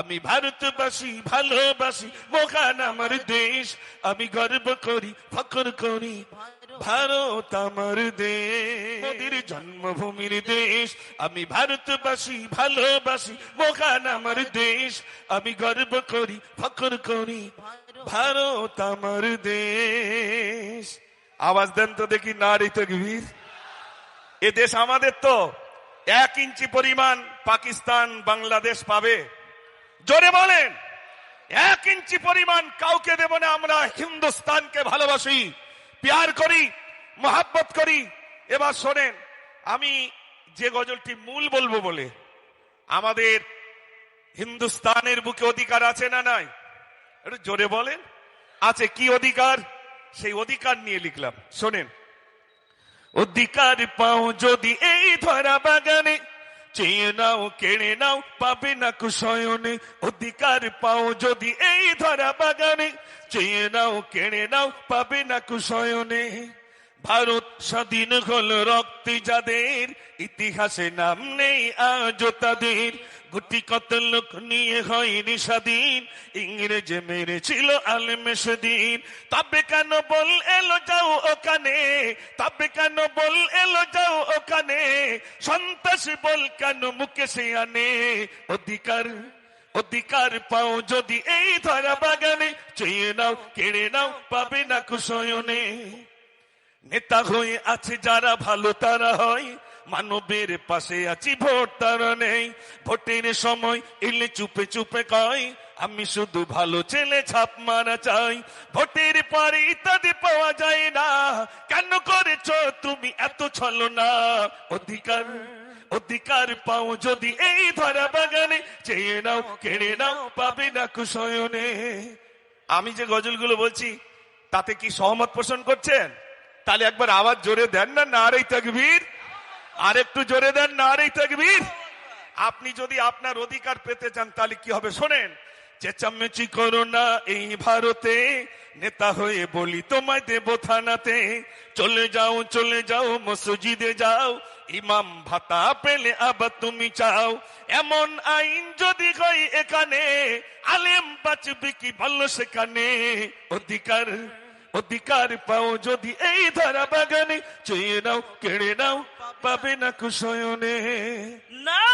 আমি ভারতবাসী, ভালোবাসি, মহান আমার দেশ। আমি গর্ব করি, ফখর করি, ভারত আমার দেশ। জন্মভূমির দেশ। আমি ভারতবাসী, ভালোবাসি, মহান আমার দেশ। আমি গর্ব করি, ফখর করি, ভারত আমার দেশ। আওয়াজ দেন তো দেখি নারী তকবীর এ দেশ আমাদের তো। এক ইঞ্চি পরিমাণ পাকিস্তান, বাংলাদেশ পাবে। জোরে বলেন, এক ইঞ্চি পরিমাণ কাউকে দেব না, আমরা হিন্দুস্তানকে ভালোবাসি। প্যার করি, মহাব্বত করি। এবার শোনেন, আমি যে গজলটি মূল বলব বলে, আমাদের হিন্দুস্তানের বুকে অধিকার আছে না নাই? জোরে বলেন, আছে কি অধিকার? সেই অধিকার নিয়ে লিখলাম। শোনেন, অধিকার পাও যদি এই ধরা বাগানে চেয়ে নাও কেড়ে নাও পাবে না কুশয়নে, অধিকার পাও যদি এই ধরা বাগানে। চেয়ে নাও কেড়ে নাও পাবে না কুশয়নে। ভারত স্বাধীন হল রক্তি যাদের ইতিহাসে নাম নেই আজ তাদের। গুটি কত লোক নিয়ে হয়নি স্বাধীন। ইংরেজ মেরেছিল আলেমে সেদিন। তবে কেন বল এলো যাও ওখানে? তবে কেন বল এলো যাও ওখানে? সন্ত্রাস বল কেন মুখে সে আনে? অধিকার অধিকার পাও যদি এই ধরা বাগানে। চেয়ে নাও, কেড়ে নাও, পাবে না কুশয়নে। নেতা হয়ে আছে যারা, ভালো তারা হয়। মানবের পাশে আছি, ভোট তারা নেই। ভোটের সময় এলে চুপে চুপে কয়, আমি শুধু ভালো ছেলে ছাপ মারা চাই। ভোটের পরে ইত্যাদি পাওয়া যায় না। কেন করেছ তুমি এত ছলো না অধিকার অধিকার পাও যদি এই ধরা বাগানে। চেয়ে নাও, কেড়ে নাও, পাবে না কুশয়নে। আমি যে গজলগুলো বলছি, তাতে কি সহমত পোষণ করছেন? তাহলে একবার আওয়াজ জোরে দেন না নারী তকবীর। আর একটু জোরে দেন না নারী তকবীর। আপনি যদি আপনার অধিকার পেতে চান, তাহলে কি হবে? শোনেন চেঁচামেচি করো না এই ভারতে, নেতা হয়ে বলি তোমায় দেব থানাতে। চলে যাও চলে যাও, মসজিদে যাও, ইমাম ভাতা পেলে আবার তুমি চাও। এমন আইন যদি হয় এখানে, আলেম বাঁচবে কি ভালো সেখানে? অধিকার অধিকার পাও যদি এই ধারা বাগানে চেয়ে নাও কেড়ে নাও পাবে না কুশয়নে। না